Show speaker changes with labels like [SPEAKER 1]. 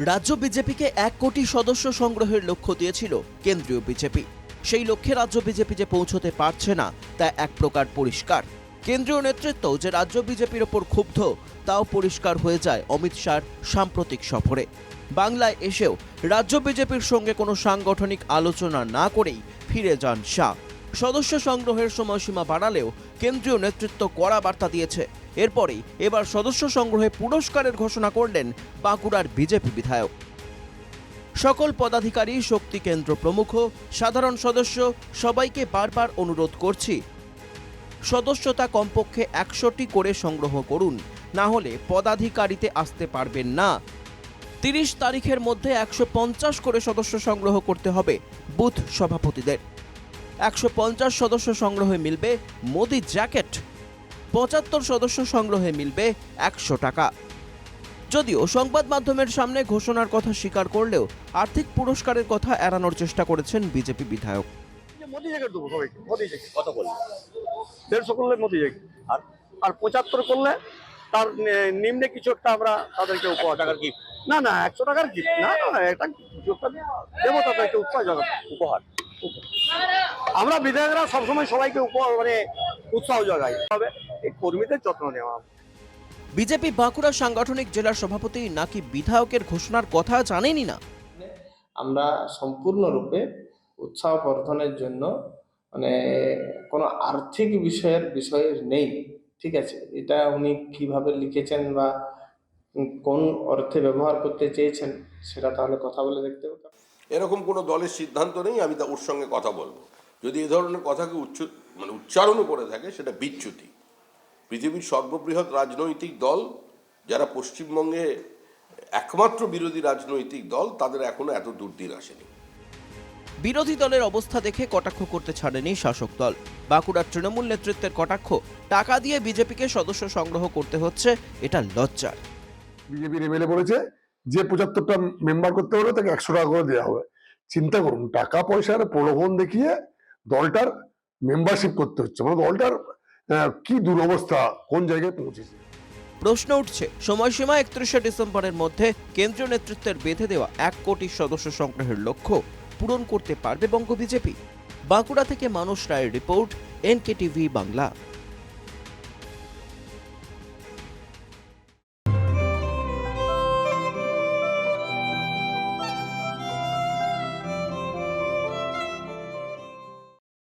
[SPEAKER 1] রাজ্য বিজেপিকে এক কোটি সদস্য সংগ্রহের লক্ষ্য দিয়েছিল কেন্দ্রীয় বিজেপি। সেই লক্ষ্যে রাজ্য বিজেপি যে পৌঁছতে পারছে না, তা এক প্রকার পরিষ্কার। কেন্দ্রীয় নেতৃত্ব যে রাজ্য বিজেপির ওপর ক্ষুব্ধ, তাও পরিষ্কার হয়ে যায় অমিত শাহর সাম্প্রতিক সফরে। বাংলায় এসেও রাজ্য বিজেপির সঙ্গে কোনো সাংগঠনিক আলোচনা না করেই ফিরে যান শাহ। সদস্য সংগ্রহের সময়সীমা বাড়ালেও কেন্দ্রীয় নেতৃত্ব কড়া বার্তা দিয়েছে। এরপরেই এবার সদস্য সংগ্রহে পুরস্কারের ঘোষণা করলেন বাঁকুড়ার বিজেপি বিধায়ক। সকল পদাধিকারী, শক্তি কেন্দ্র প্রমুখ, সাধারণ সদস্য, সবাইকে বারবার অনুরোধ করছি। সদস্যতা কমপক্ষে একশোটি করে সংগ্রহ করুন, না হলে পদাধিকারিতে আসতে পারবেন না। তিরিশ তারিখের মধ্যে একশো পঞ্চাশ করে সদস্য সংগ্রহ করতে হবে বুথ সভাপতিদের। একশো পঞ্চাশ সদস্য সংগ্রহে মিলবে মোদি জ্যাকেট। পঁচাত্তর সদস্য সংগ্রহে মিলবে একশো টাকা। যদিও সংবাদ মাধ্যমের সামনে ঘোষণার কথা স্বীকার করলেও আর্থিক পুরস্কারের কথা এড়ানোর চেষ্টা করেছেন বিজেপি বিধায়ক।
[SPEAKER 2] মোদি জ্যাকেট দেবো সবাইকে মোদি জ্যাকেট
[SPEAKER 3] কত করলে
[SPEAKER 2] দেড়শো করলে মোদি জ্যাকেট
[SPEAKER 3] আর
[SPEAKER 2] আর পঁচাত্তর করলে তার নিম্নে কিছু একটা আমরা তাদেরকে উপহার
[SPEAKER 3] টাকার গিফট
[SPEAKER 2] না না একশো টাকার গিফট না না একটা কিছু একটা দেবো তাদেরকে উৎসাহ
[SPEAKER 3] উপহার।
[SPEAKER 2] আমরা বিধায়করা সবসময় সবাইকে উপহার মানে উৎসাহ জগাই। তবে এই কর্মীদের যত্ন নেওয়া।
[SPEAKER 1] বিজেপি বাঁকুড়া সাংগঠনিক জেলার সভাপতি নাকি বিধায়কের ঘোষণার কথা জানেনই না?
[SPEAKER 4] আমরা সম্পূর্ণরূপে উৎসাহ বর্ধনের জন্য মানে কোনো আর্থিক বিষয়ের বিষয় নেই ঠিক আছে? এটা উনি কীভাবে লিখেছেন বা কোন অর্থে ব্যবহার করতে চেয়েছেন সেটা তাহলে কথা বলে দেখতে হবে।
[SPEAKER 5] এরকম কোনো দলের সিদ্ধান্ত নেই আমি তা ওর সঙ্গে কথা বলব। যদি এ ধরনের কথাকে উচ্চ মানে উচ্চারণও করে থাকে সেটা বিচ্যুতি। পৃথিবীর সর্ববৃহৎ রাজনৈতিক দল যারা পশ্চিমবঙ্গে একমাত্র বিরোধী রাজনৈতিক দল তাদের এখনও এত দুর্দিন আসেনি।
[SPEAKER 1] বিরোধী দলের অবস্থা দেখে কটাক্ষ করতে ছাড়েনি শাসক দল। বাঁকুড়ার তৃণমূল নেতৃত্বের কটাক্ষ টাকা দিয়ে বিজেপিকে সদস্য সংগ্রহ করতে হচ্ছে এটা লজ্জার।
[SPEAKER 6] বিজেপির এমএলএ বলেছে যে পঁচাত্তরটা মেম্বার করতে হলে তাকে একশো টাকা করে দেওয়া হবে। চিন্তা করুন টাকা পয়সার প্রলোভন দেখিয়ে দলটার মেম্বারশিপ করতে হচ্ছে। মানে দলটার কি দুরবস্থা? কোন জায়গায় পৌঁছেছে?
[SPEAKER 1] প্রশ্ন উঠছে, সময়সীমা একত্রিশে ডিসেম্বরের মধ্যে কেন্দ্রীয় নেতৃত্বের বেঁধে দেওয়া এক কোটি সদস্য সংগ্রহের লক্ষ্য পূরণ করতে পারবে বঙ্গ বিজেপি। বাঁকুড়া থেকে মানুষ রায়ের রিপোর্ট এনকে টিভি বাংলা।